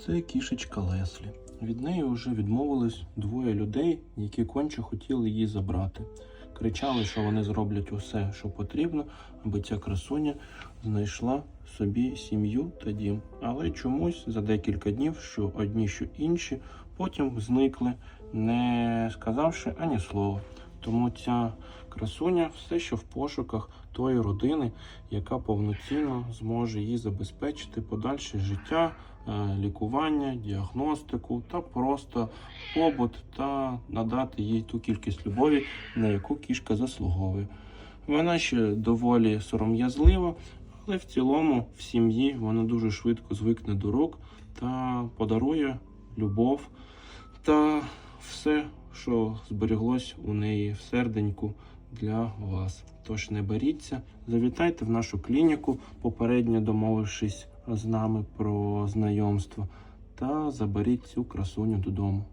Це кішечка Леслі. Від неї вже відмовились двоє людей, які конче хотіли її забрати. Кричали, що вони зроблять усе, що потрібно, аби ця красуня знайшла собі сім'ю та дім. Але чомусь за декілька днів, що одні, що інші, потім зникли, не сказавши ані слова. Тому ця красуня все ще в пошуках тої родини, яка повноцінно зможе їй забезпечити подальше життя, е, лікування, діагностику та просто побут та надати їй ту кількість любові, на яку кішка заслуговує. Вона ще доволі сором'язлива, але в цілому в сім'ї вона дуже швидко звикне до рук та подарує любов та все, що зберіглось у неї в серденьку для вас. Тож не боріться, завітайте в нашу клініку, попередньо домовившись з нами про знайомство, та заберіть цю красуню додому.